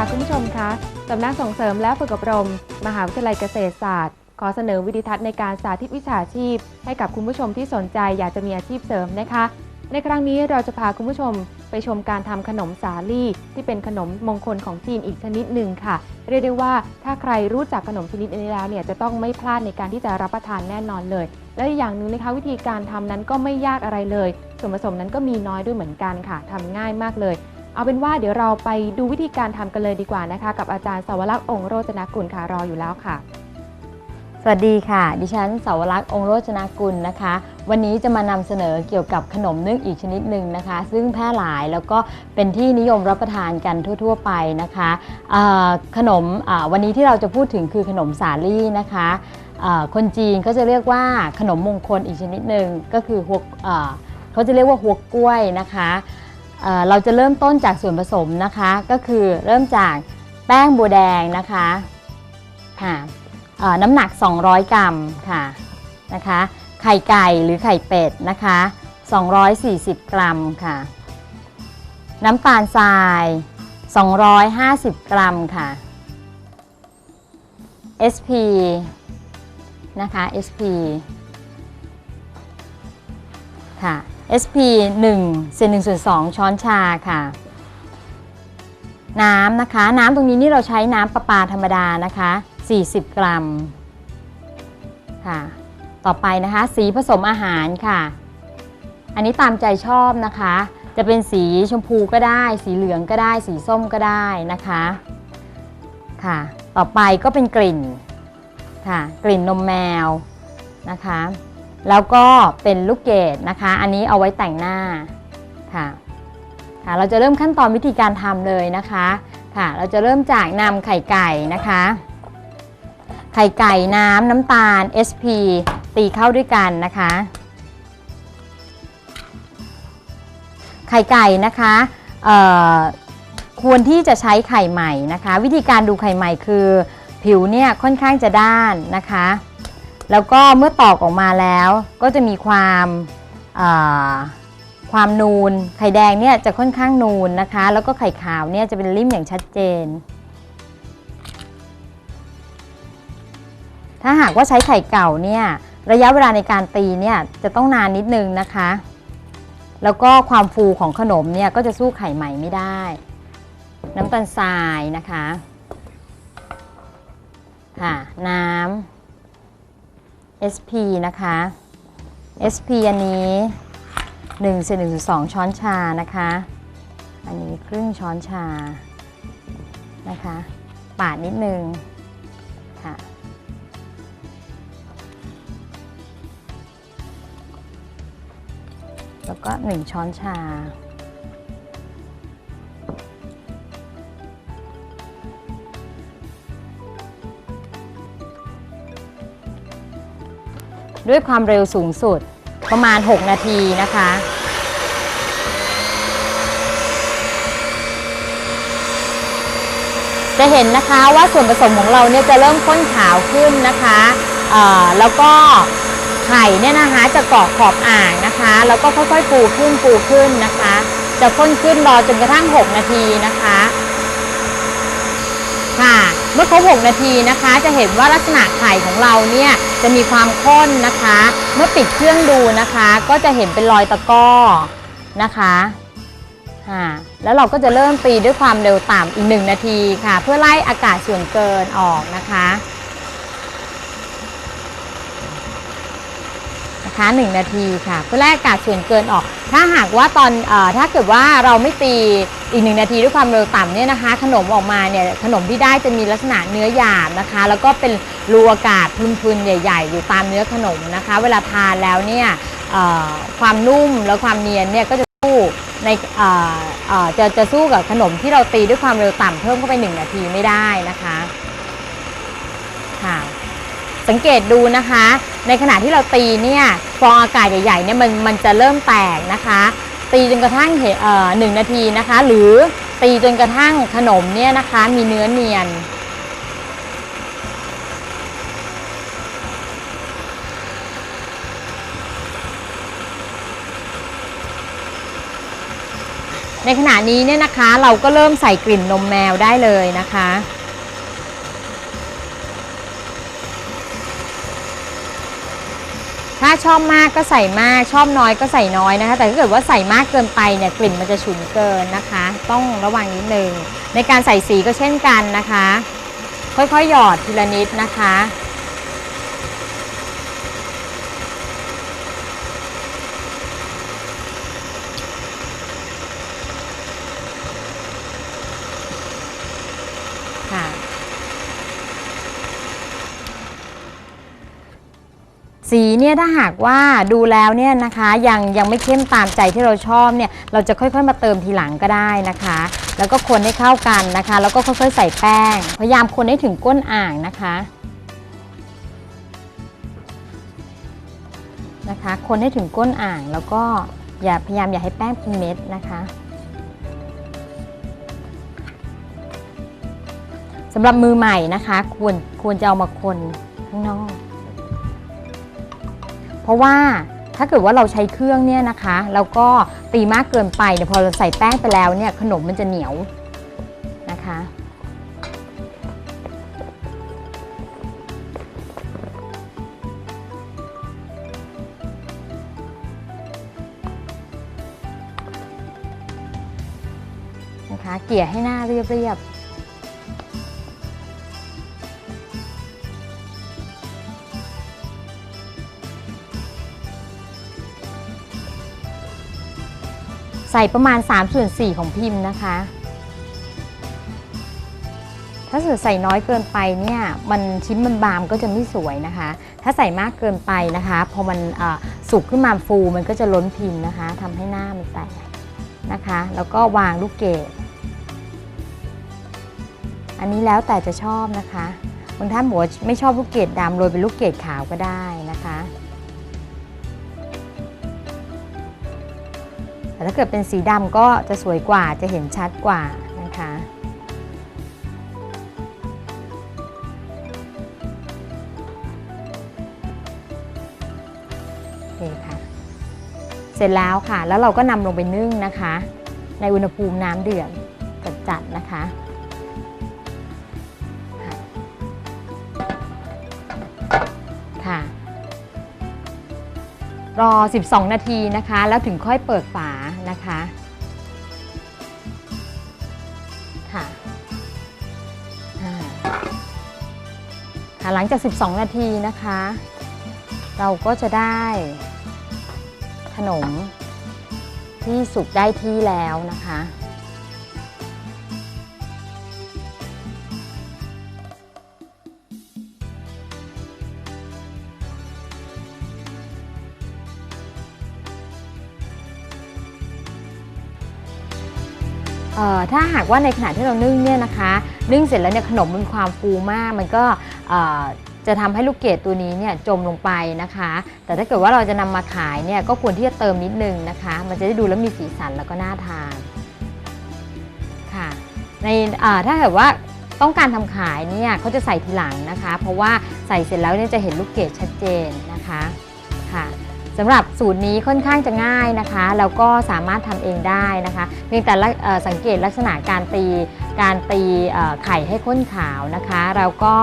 นะคะสำนักส่งเสริมและฝึกอบรม มหาวิทยาลัยเกษตรศาสตร์ ขอเสนอวิดีทัศน์ในการสาธิตวิชาชีพ ให้กับคุณผู้ชมที่สนใจอยากจะมีอาชีพเสริมนะคะ ในครั้งนี้เราจะพาคุณผู้ชมไปชมการทำขนมสาลี่ ที่เป็นขนมมงคลของจีนอีกชนิดหนึ่งค่ะ เรียกได้ว่าถ้าใครรู้จักขนมชนิดนี้แล้วเนี่ยจะต้องไม่พลาดในการที่จะรับประทานแน่นอนเลย และอีกอย่างหนึ่งนะคะวิธีการทำนั้นก็ไม่ยากอะไรเลย ส่วนผสมนั้นก็มีน้อยด้วยเหมือนกันค่ะทำง่ายมากเลย เอาเป็นว่าเดี๋ยวเราไปดูวิธีการทำกันเลยดีกว่านะคะ กับอาจารย์สาวรักษ์องค์โรจนกุลค่ะรออยู่แล้วค่ะ สวัสดีค่ะ ดิฉันสาวรักษ์องค์โรจนกุลนะคะ วันนี้จะมานำเสนอเกี่ยวกับขนมนึ่งอีกชนิดหนึ่งนะคะ ซึ่งแพร่หลายแล้วก็เป็นที่นิยมรับประทานกันทั่ว ๆ ไปนะคะขนมวันนี้ที่เราจะพูดถึงคือขนมสาลี่นะคะคนจีนก็จะเรียกว่าขนมมงคลอีกชนิดหนึ่งก็คือฮวเขาจะเรียกว่าฮวกล้วยนะคะ เเราจะเริ่มต้นจากส่วนผสมนะคะก็คือเริ่มจากแป้งบัวแดงนะคะค่ะน้ำหนัก 200 กรัมค่ะนะคะไข่ไก่หรือไข่เป็ดนะคะ 240 กรัมค่ะ น้ำตาลทราย 250 กรัมค่ะ SP นะคะ SP ค่ะ SP 1เศษ1ส่วน2ช้อนชาค่ะ น้ำนะคะ น้ำตรงนี้นี่เราใช้น้ำประปาธรรมดานะคะ 40 กรัมค่ะ ต่อไปนะคะ สีผสมอาหารค่ะ อันนี้ตามใจชอบนะคะ จะเป็นสีชมพูก็ได้ สีเหลืองก็ได้ สีส้มก็ได้นะคะค่ะ ต่อไปก็เป็นกลิ่นค่ะ กลิ่นนมแมวนะคะ แล้วก็เป็นลูกเกดนะคะ อันนี้เอาไว้แต่งหน้าค่ะค่ะ เราจะเริ่มขั้นตอนวิธีการทำเลยนะคะค่ะ เราจะเริ่มจากนำไข่ไก่นะคะ ไข่ไก่น้ำน้ำตาล SP ตีเข้าด้วยกันนะคะ ไข่ไก่นะคะควรที่จะใช้ไข่ใหม่นะคะ วิธีการดูไข่ใหม่คือ ผิวเนี่ยค่อนข้างจะด้านนะคะ แล้วก็เมื่อตอกออกมาแล้วก็จะมีความความนูน ไข่แดงเนี่ยจะค่อนข้างนูนนะคะ แล้วก็ไข่ขาวเนี่ยจะเป็นริ่มอย่างชัดเจน ถ้าหากว่าใช้ไข่เก่าเนี่ยระยะเวลาในการตีเนี่ยจะต้องนานนิดนึงนะคะ แล้วก็ความฟูของขนมเนี่ยก็จะสู้ไข่ใหม่ไม่ได้ น้ำตาลทรายนะคะ ค่ะน้ำ SP นะคะ SP อันนี้1เศษ1.2 ช้อนชานะคะ อันนี้ครึ่งช้อนชานะคะ ปาดนิดนึงค่ะ แล้วก็ 1 ช้อนชา ด้วยความเร็วสูงสุดประมาณ 6 นาทีนะคะ จะเห็นนะคะว่าส่วนผสมของเราเนี่ยจะเริ่มข้นขาวขึ้นนะคะเอ่อแล้วก็ไข่เนี่ยนะคะจะเกาะขอบอ่างนะคะ แล้วก็ค่อยๆปูขึ้นปูขึ้นนะคะ จะข้นขึ้นรอจนกระทั่ง 6 นาทีนะคะ ค่ะ เมื่อครบ 6 นาทีนะคะ จะเห็นว่าลักษณะไข่ของเราเนี่ยจะมีความข้นนะคะ เมื่อปิดเครื่องดูนะคะ ก็จะเห็นเป็นรอยตะก้อนะคะค่ะแล้วเราก็จะเริ่มตีด้วยความเร็วต่ำอีก 1 นาทีค่ะ เพื่อไล่อากาศส่วนเกินออกนะคะนะคะ 1 นาทีค่ะ เพื่อไล่อากาศส่วนเกินออก ถ้าหากว่าตอนอถ้าเกิดว่าเราไม่ตีอีกหนึ่งนาทีด้วยความเร็วต่ำเนี่ยนะคะ ขนมออกมาเนี่ยขนมที่ได้จะมีลักษณะเนื้อหยาบนะคะ แล้วก็เป็นรูอากาศพุนๆใหญ่ ๆ อยู่ตามเนื้อขนมนะคะ เวลาทานแล้วเนี่ยความนุ่มและความเนียนเนี่ยก็จะสู้ในจะจะสู้กับขนมที่เราตีด้วยความเร็วต่ำเพิ่มเข้าไป 1 นาทีไม่ได้นะคะค่ะ สังเกตดูนะคะ ในขณะที่เราตีเนี่ยฟองอากาศใหญ่ๆเนี่ยมันมันจะเริ่มแตกนะคะ ตีจนกระทั่งเอ่อหนึ่งนาทีนะคะ หรือตีจนกระทั่งขนมเนี่ยนะคะมีเนื้อเนียนในขณะนี้เนี่ยนะคะเราก็เริ่มใส่กลิ่นนมแมวได้เลยนะคะ ถ้าชอบมากก็ใส่มาก ชอบน้อยก็ใส่น้อยนะคะ แต่ถ้าเกิดว่าใส่มากเกินไปเนี่ยกลิ่นมันจะฉุนเกินนะคะ ต้องระวังนิดนึงในการใส่สีก็เช่นกันนะคะ ค่อยๆหยอดทีละนิดนะคะค่ะ สี เนี่ยถ้าหากว่าดูแล้วเนี่ยนะคะยังยังไม่เข้มตามใจที่เราชอบเนี่ยเราจะค่อยๆ มาเติมทีหลังก็ได้นะคะ แล้วก็คนให้เข้ากันนะคะ แล้วก็ค่อยๆใส่แป้ง พยายามคนให้ถึงก้นอ่างนะคะนะคะ คนให้ถึงก้นอ่างแล้วก็อย่าพยายามอย่าให้แป้งเป็นเม็ดนะคะสำหรับมือใหม่นะคะ ควรควรจะเอามาคนข้างนอก ราะว่าถ้าเกิดว่าเราใช้เครื่องเนี่ยนะคะแล้วก็ตีมากเกินไปเนี่ยพอเราใส่แป้งไปแล้วเนี่ยขนมมันจะเหนียวนะคะนะคะเกลี่ยให้หน้าเรียบๆ ใส่ประมาณ3ส่วน4ของพิมพ์นะคะ ถ้าเกิดใส่น้อยเกินไปเนี่ยมันชิ้นมันบางก็จะไม่สวยนะคะ ถ้าใส่มากเกินไปนะคะพอมันสุกขึ้นมาฟูมันก็จะล้นพิมพ์นะคะทำให้หน้ามันแตกนะคะ แล้วก็วางลูกเกดอันนี้แล้วแต่จะชอบนะคะบางท่านบอกว่าไม่ชอบลูกเกดดำโรยเป็นลูกเกดขาวก็ได้นะคะ แต่ถ้าเกิดเป็นสีดำก็จะสวยกว่าจะเห็นชัดกว่านะคะเคค่ะเสร็จแล้วค่ะ แล้วเราก็นำลงไปนึ่งนะคะ ในอุณหภูมิน้ำเดือดจัดๆนะคะค่ะ รอ 12 นาทีนะคะ แล้วถึงค่อยเปิดฝา นะคะค่ะอ่าค่ะหลังจาก 12 นาทีนะคะ เราก็จะได้ขนมที่สุกได้ที่แล้วนะคะ ถ้าหากว่าในขณะที่เรานึ่งเนี่ยนะคะนึ่งเสร็จแล้วเนี่ยขนมมันความฟูมาก มันก็จะทำให้ลูกเกดตัวนี้เนี่ยจมลงไปนะคะ แต่ถ้าเกิดว่าเราจะนำมาขายเนี่ยก็ควรที่จะเติมนิดนึงนะคะ มันจะได้ดูแล้วมีสีสันแล้วก็น่าทานค่ะในถ้าเกิดว่าต้องการทำขายเนี่ยเขาจะใส่ทีหลังนะคะ เพราะว่าใส่เสร็จแล้วเนี่ยจะเห็นลูกเกดชัดเจนนะคะค่ะ สำหรับสูตรนี้ค่อนข้างจะง่ายนะคะแล้วก็สามารถทำเองได้นะคะเพียงแต่สังเกตลักษณะการตีการตีไข่ให้ข้นขาวนะคะแล้วก็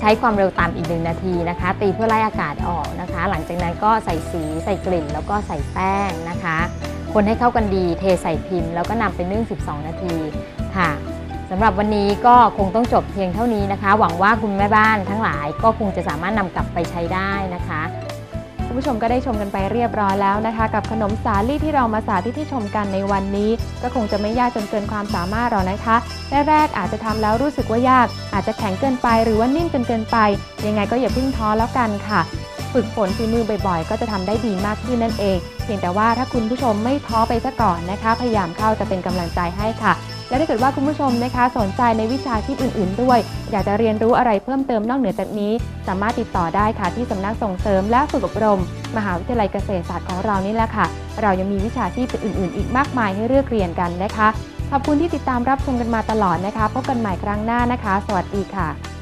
ใช้ความเร็วต่ำอีกหนึ่งนาทีนะคะ ตีเพื่อไล่อากาศออกนะคะ หลังจากนั้นก็ใส่สีใส่กลิ่น แล้วก็ใส่แป้งนะคะ คนให้เข้ากันดีเทใส่พิมพ์ แล้วก็นำไปนึ่ง 12 นาทีค่ะสำหรับวันนี้ก็คงต้องจบเพียงเท่านี้นะคะ หวังว่าคุณแม่บ้านทั้งหลายก็คงจะสามารถนำกลับไปใช้ได้นะคะ คุณผู้ชมก็ได้ชมกันไปเรียบร้อยแล้วนะคะ กับขนมสาลี่ที่เรามาสาธิตที่ชมกันในวันนี้ ก็คงจะไม่ยากจนเกินความสามารถหรอกนะคะแรกๆอาจจะทำแล้วรู้สึกว่ายาก อาจจะแข็งเกินไปหรือว่านิ่มจนเกินไป ยังไงก็อย่าพิ่งท้อแล้วกันค่ะ ฝึกฝนฝีมือบ่อยๆ ก็จะทำได้ดีมากขึ้นนั่นเอง เพียงแต่ว่าถ้าคุณผู้ชมไม่ท้อไปซะก่อนนะคะ พยายามเข้าจะเป็นกำลังใจให้ค่ะ และถ้าเกิดว่าคุณผู้ชมนะคะสนใจในวิชาชีพอื่น ๆ ด้วย อยากจะเรียนรู้อะไรเพิ่มเติมนอกเหนือจากนี้ สามารถติดต่อได้ค่ะที่สำนักส่งเสริมและฝึกอบรม มหาวิทยาลัยเกษตรศาสตร์ของเรานี่แหละค่ะ เรายังมีวิชาชีพอื่น ๆ อีกมากมายให้เลือกเรียนกันนะคะ ขอบคุณที่ติดตามรับชมกันมาตลอดนะคะ พบกันใหม่ครั้งหน้านะคะ สวัสดีค่ะ